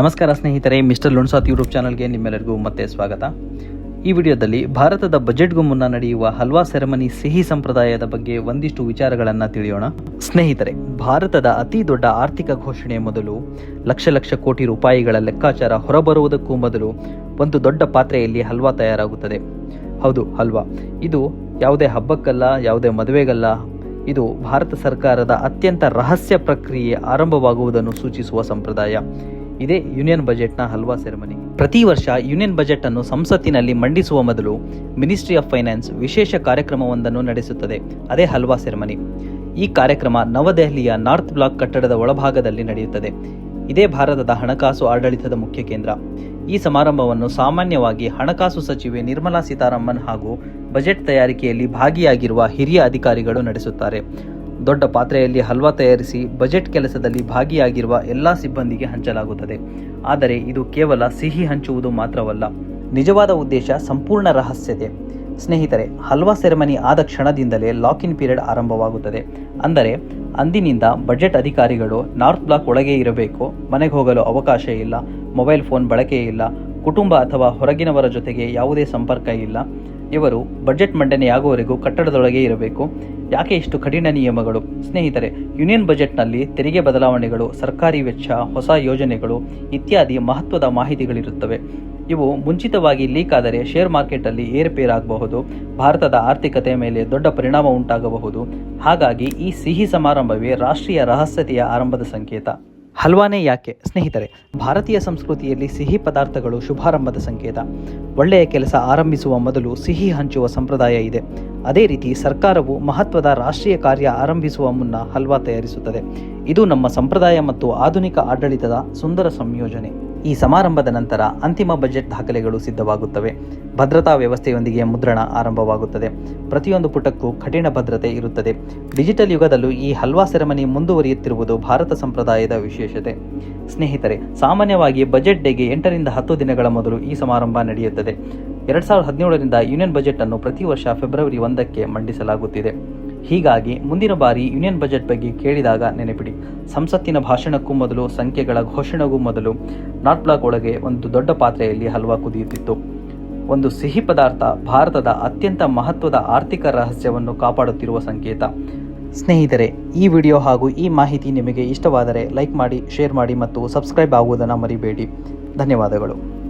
ನಮಸ್ಕಾರ ಸ್ನೇಹಿತರೆ, mister ಲೋಣಸಾತ್ YouTube ಚಾನಲ್ಗೆ ನಿಮ್ಮೆಲ್ಲರಿಗೂ ಮತ್ತೆ ಸ್ವಾಗತ. ಈ ವಿಡಿಯೋದಲ್ಲಿ ಭಾರತದ ಬಜೆಟ್ಗೂ ಮುನ್ನ ನಡೆಯುವ ಹಲ್ವಾ ಸೆರೆಮನಿ ಸಿಹಿ ಸಂಪ್ರದಾಯದ ಬಗ್ಗೆ ಒಂದಿಷ್ಟು ವಿಚಾರಗಳನ್ನು ತಿಳಿಯೋಣ. ಸ್ನೇಹಿತರೆ, ಭಾರತದ ಅತಿ ದೊಡ್ಡ ಆರ್ಥಿಕ ಘೋಷಣೆ ಮೊದಲು ಲಕ್ಷ ಲಕ್ಷ ಕೋಟಿ ರೂಪಾಯಿಗಳ ಲೆಕ್ಕಾಚಾರ ಹೊರಬರುವುದಕ್ಕೂ ಮೊದಲು ಒಂದು ದೊಡ್ಡ ಪಾತ್ರೆಯಲ್ಲಿ ಹಲ್ವಾ ತಯಾರಾಗುತ್ತದೆ. ಹೌದು, ಹಲ್ವಾ. ಇದು ಯಾವುದೇ ಹಬ್ಬಕ್ಕಲ್ಲ, ಯಾವುದೇ ಮದುವೆಗಲ್ಲ, ಇದು ಭಾರತ ಸರ್ಕಾರದ ಅತ್ಯಂತ ರಹಸ್ಯ ಪ್ರಕ್ರಿಯೆ ಆರಂಭವಾಗುವುದನ್ನು ಸೂಚಿಸುವ ಸಂಪ್ರದಾಯ. ಇದೇ ಯೂನಿಯನ್ ಬಜೆಟ್ನ ಹಲ್ವಾ ಸೆರೆಮನಿ. ಪ್ರತಿ ವರ್ಷ ಯೂನಿಯನ್ ಬಜೆಟ್ ಅನ್ನು ಸಂಸತ್ತಿನಲ್ಲಿ ಮಂಡಿಸುವ ಮೊದಲು ಮಿನಿಸ್ಟ್ರಿ ಆಫ್ ಫೈನಾನ್ಸ್ ವಿಶೇಷ ಕಾರ್ಯಕ್ರಮವೊಂದನ್ನು ನಡೆಸುತ್ತದೆ. ಅದೇ ಹಲ್ವಾ ಸೆರೆಮನಿ. ಈ ಕಾರ್ಯಕ್ರಮ ನವದೆಹಲಿಯ ನಾರ್ತ್ ಬ್ಲಾಕ್ ಕಟ್ಟಡದ ಒಳಭಾಗದಲ್ಲಿ ನಡೆಯುತ್ತದೆ. ಇದೇ ಭಾರತದ ಹಣಕಾಸು ಆಡಳಿತದ ಮುಖ್ಯ ಕೇಂದ್ರ. ಈ ಸಮಾರಂಭವನ್ನು ಸಾಮಾನ್ಯವಾಗಿ ಹಣಕಾಸು ಸಚಿವೆ ನಿರ್ಮಲಾ ಸೀತಾರಾಮನ್ ಹಾಗೂ ಬಜೆಟ್ ತಯಾರಿಕೆಯಲ್ಲಿ ಭಾಗಿಯಾಗಿರುವ ಹಿರಿಯ ಅಧಿಕಾರಿಗಳು ನಡೆಸುತ್ತಾರೆ. ದೊಡ್ಡ ಪಾತ್ರೆಯಲ್ಲಿ ಹಲ್ವಾ ತಯಾರಿಸಿ ಬಜೆಟ್ ಕೆಲಸದಲ್ಲಿ ಭಾಗಿಯಾಗಿರುವ ಎಲ್ಲ ಸಿಬ್ಬಂದಿಗೆ ಹಂಚಲಾಗುತ್ತದೆ. ಆದರೆ ಇದು ಕೇವಲ ಸಿಹಿ ಹಂಚುವುದು ಮಾತ್ರವಲ್ಲ. ನಿಜವಾದ ಉದ್ದೇಶ ಸಂಪೂರ್ಣ ರಹಸ್ಯತೆ. ಸ್ನೇಹಿತರೆ, ಹಲ್ವಾ ಸೆರೆಮನಿ ಆದ ಕ್ಷಣದಿಂದಲೇ ಲಾಕ್ ಇನ್ ಪೀರಿಯಡ್ ಆರಂಭವಾಗುತ್ತದೆ. ಅಂದರೆ, ಅಂದಿನಿಂದ ಬಜೆಟ್ ಅಧಿಕಾರಿಗಳು ನಾರ್ತ್ ಬ್ಲಾಕ್ ಒಳಗೆ ಇರಬೇಕು, ಮನೆಗೆ ಹೋಗಲು ಅವಕಾಶ ಇಲ್ಲ, ಮೊಬೈಲ್ ಫೋನ್ ಬಳಕೆ ಇಲ್ಲ, ಕುಟುಂಬ ಅಥವಾ ಹೊರಗಿನವರ ಜೊತೆಗೆ ಯಾವುದೇ ಸಂಪರ್ಕ ಇಲ್ಲ ಇವರು ಬಜೆಟ್ ಮಂಡನೆಯಾಗುವವರೆಗೂ ಕಟ್ಟಡದೊಳಗೆ ಇರಬೇಕು. ಯಾಕೆ ಇಷ್ಟು ಕಠಿಣ ನಿಯಮಗಳು? ಸ್ನೇಹಿತರೆ, ಯೂನಿಯನ್ ಬಜೆಟ್ನಲ್ಲಿ ತೆರಿಗೆ ಬದಲಾವಣೆಗಳು, ಸರ್ಕಾರಿ ವೆಚ್ಚ, ಹೊಸ ಯೋಜನೆಗಳು ಇತ್ಯಾದಿ ಮಹತ್ವದ ಮಾಹಿತಿಗಳಿರುತ್ತವೆ. ಇವು ಮುಂಚಿತವಾಗಿ ಲೀಕ್ ಆದರೆ ಶೇರ್ ಮಾರ್ಕೆಟಲ್ಲಿ ಏರುಪೇರಾಗಬಹುದು, ಭಾರತದ ಆರ್ಥಿಕತೆಯ ಮೇಲೆ ದೊಡ್ಡ ಪರಿಣಾಮ ಉಂಟಾಗಬಹುದು. ಹಾಗಾಗಿ ಈ ಸಿಹಿ ಸಮಾರಂಭವೇ ರಾಷ್ಟ್ರೀಯ ರಹಸ್ಯತೆಯ ಆರಂಭದ ಸಂಕೇತ. ಹಲ್ವಾನೇ ಯಾಕೆ? ಸ್ನೇಹಿತರೆ, ಭಾರತೀಯ ಸಂಸ್ಕೃತಿಯಲ್ಲಿ ಸಿಹಿ ಪದಾರ್ಥಗಳು ಶುಭಾರಂಭದ ಸಂಕೇತ. ಒಳ್ಳೆಯ ಕೆಲಸ ಆರಂಭಿಸುವ ಮೊದಲು ಸಿಹಿ ಹಂಚುವ ಸಂಪ್ರದಾಯ ಇದೆ. ಅದೇ ರೀತಿ ಸರ್ಕಾರವು ಮಹತ್ವದ ರಾಷ್ಟ್ರೀಯ ಕಾರ್ಯ ಆರಂಭಿಸುವ ಮುನ್ನ ಹಲ್ವಾ ತಯಾರಿಸುತ್ತದೆ. ಇದು ನಮ್ಮ ಸಂಪ್ರದಾಯ ಮತ್ತು ಆಧುನಿಕ ಆಡಳಿತದ ಸುಂದರ ಸಂಯೋಜನೆ. ಈ ಸಮಾರಂಭದ ನಂತರ ಅಂತಿಮ ಬಜೆಟ್ ದಾಖಲೆಗಳು ಸಿದ್ಧವಾಗುತ್ತವೆ. ಭದ್ರತಾ ವ್ಯವಸ್ಥೆಯೊಂದಿಗೆ ಮುದ್ರಣ ಆರಂಭವಾಗುತ್ತದೆ. ಪ್ರತಿಯೊಂದು ಪುಟಕ್ಕೂ ಕಠಿಣ ಭದ್ರತೆ ಇರುತ್ತದೆ. ಡಿಜಿಟಲ್ ಯುಗದಲ್ಲೂ ಈ ಹಲ್ವಾ ಸೆರೆಮನಿ ಮುಂದುವರಿಯುತ್ತಿರುವುದು ಭಾರತ ಸಂಪ್ರದಾಯದ ವಿಶೇಷತೆ. ಸ್ನೇಹಿತರೆ, ಸಾಮಾನ್ಯವಾಗಿ ಬಜೆಟ್ ಡೇಗೆ ಎಂಟರಿಂದ ಹತ್ತು ದಿನಗಳ ಮೊದಲು ಈ ಸಮಾರಂಭ ನಡೆಯುತ್ತದೆ. ಎರಡ್ ಸಾವಿರದ ಹದಿನೇಳರಿಂದ ಯೂನಿಯನ್ ಬಜೆಟ್ ಅನ್ನು ಪ್ರತಿ ವರ್ಷ ಫೆಬ್ರವರಿ ಒಂದಕ್ಕೆ ಮಂಡಿಸಲಾಗುತ್ತಿದೆ. ಹೀಗಾಗಿ ಮುಂದಿನ ಬಾರಿ ಯೂನಿಯನ್ ಬಜೆಟ್ ಬಗ್ಗೆ ಕೇಳಿದಾಗ ನೆನಪಿಡಿ. ಸಂಸತ್ತಿನ ಭಾಷಣಕ್ಕೂ ಮೊದಲು, ಸಂಖ್ಯೆಗಳ ಘೋಷಣೆಗೂ ಮೊದಲು ನಾಟ್ ಬ್ಲಾಕ್ ಒಳಗೆ ಒಂದು ದೊಡ್ಡ ಪಾತ್ರೆಯಲ್ಲಿ ಹಲ್ವಾ ಕುದಿಯುತ್ತಿತ್ತು. ಒಂದು ಸಿಹಿ ಪದಾರ್ಥ ಭಾರತದ ಅತ್ಯಂತ ಮಹತ್ವದ ಆರ್ಥಿಕ ರಹಸ್ಯವನ್ನು ಕಾಪಾಡುತ್ತಿರುವ ಸಂಕೇತ. ಸ್ನೇಹಿತರೆ, ಈ ವಿಡಿಯೋ ಹಾಗೂ ಈ ಮಾಹಿತಿ ನಿಮಗೆ ಇಷ್ಟವಾದರೆ ಲೈಕ್ ಮಾಡಿ, ಶೇರ್ ಮಾಡಿ ಮತ್ತು ಸಬ್ಸ್ಕ್ರೈಬ್ ಆಗುವುದನ್ನು ಮರಿಬೇಡಿ. ಧನ್ಯವಾದಗಳು.